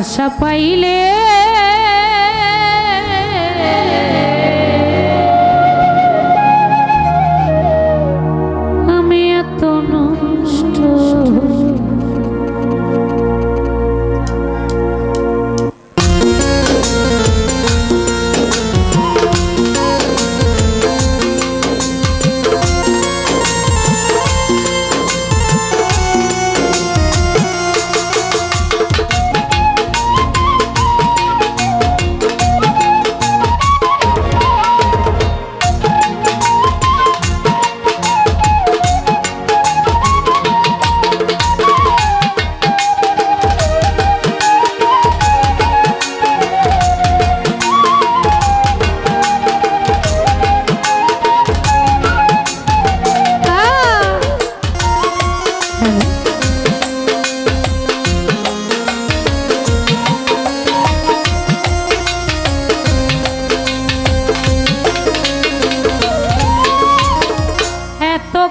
বাসা পাইলে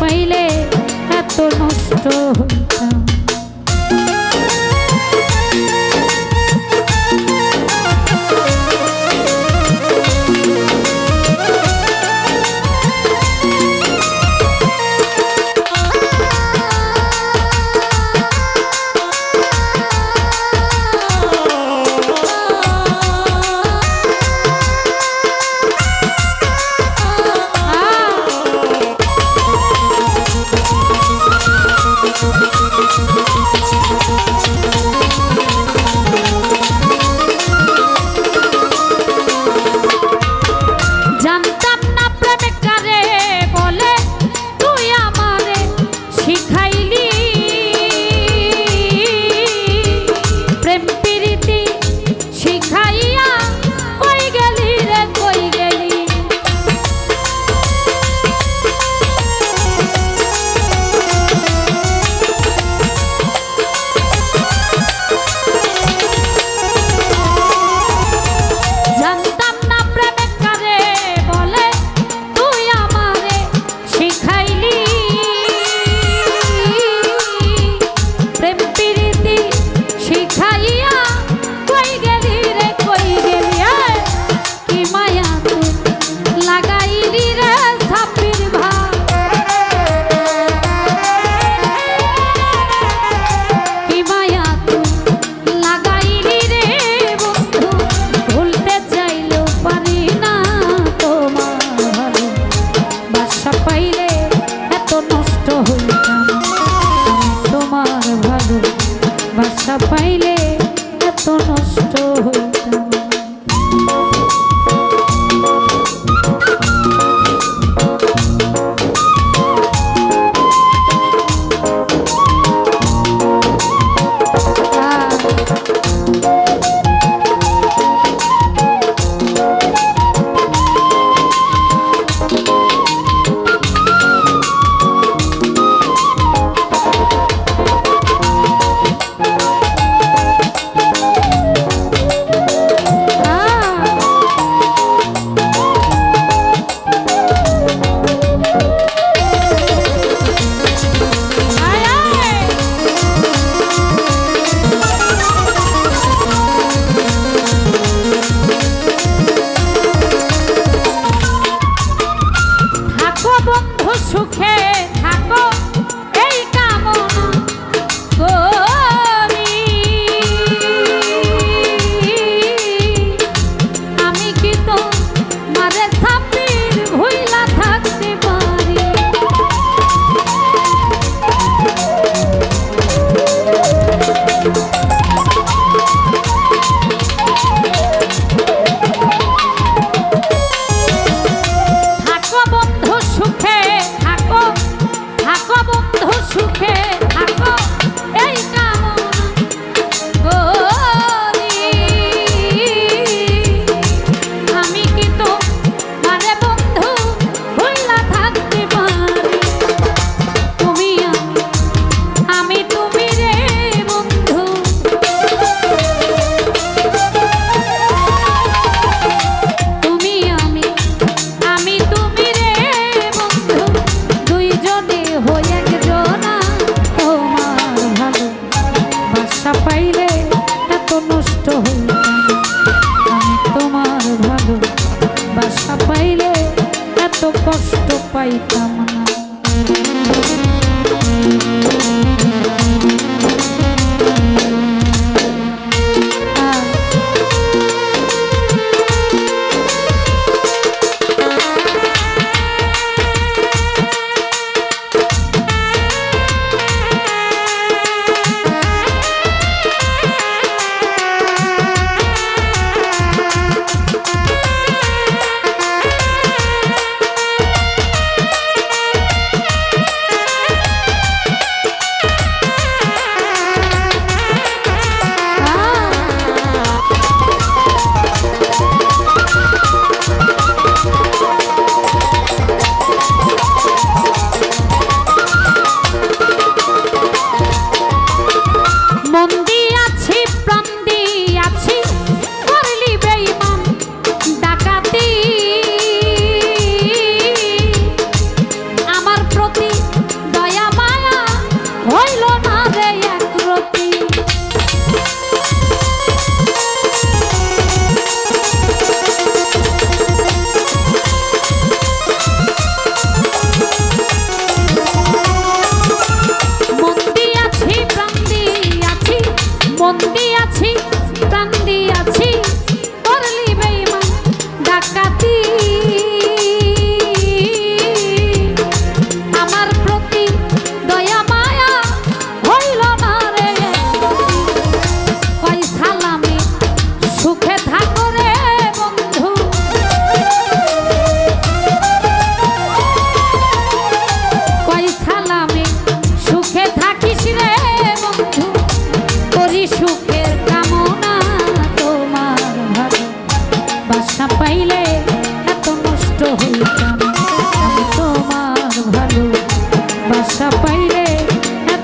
পাইলে এত নষ্ট হইতাম। ভালো বাসা পাইলে বন্ধু সুখে পাইতাম।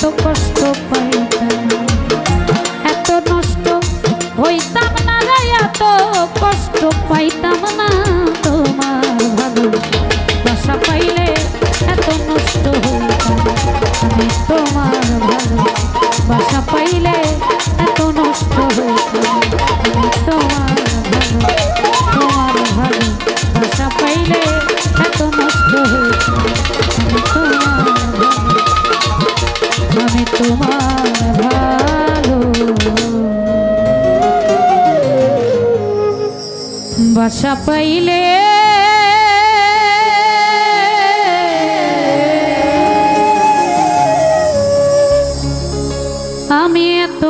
কষ্ট পাইতাম এত নষ্ট হইতাম না এত কষ্ট পাইতাম না তোমার ভালো বাসা পাইলে এত নষ্ট হইতাম তোমার ভালো বাসা পাইলে এত নষ্ট হইতাম তোমার বাসা পাইলে আমি এত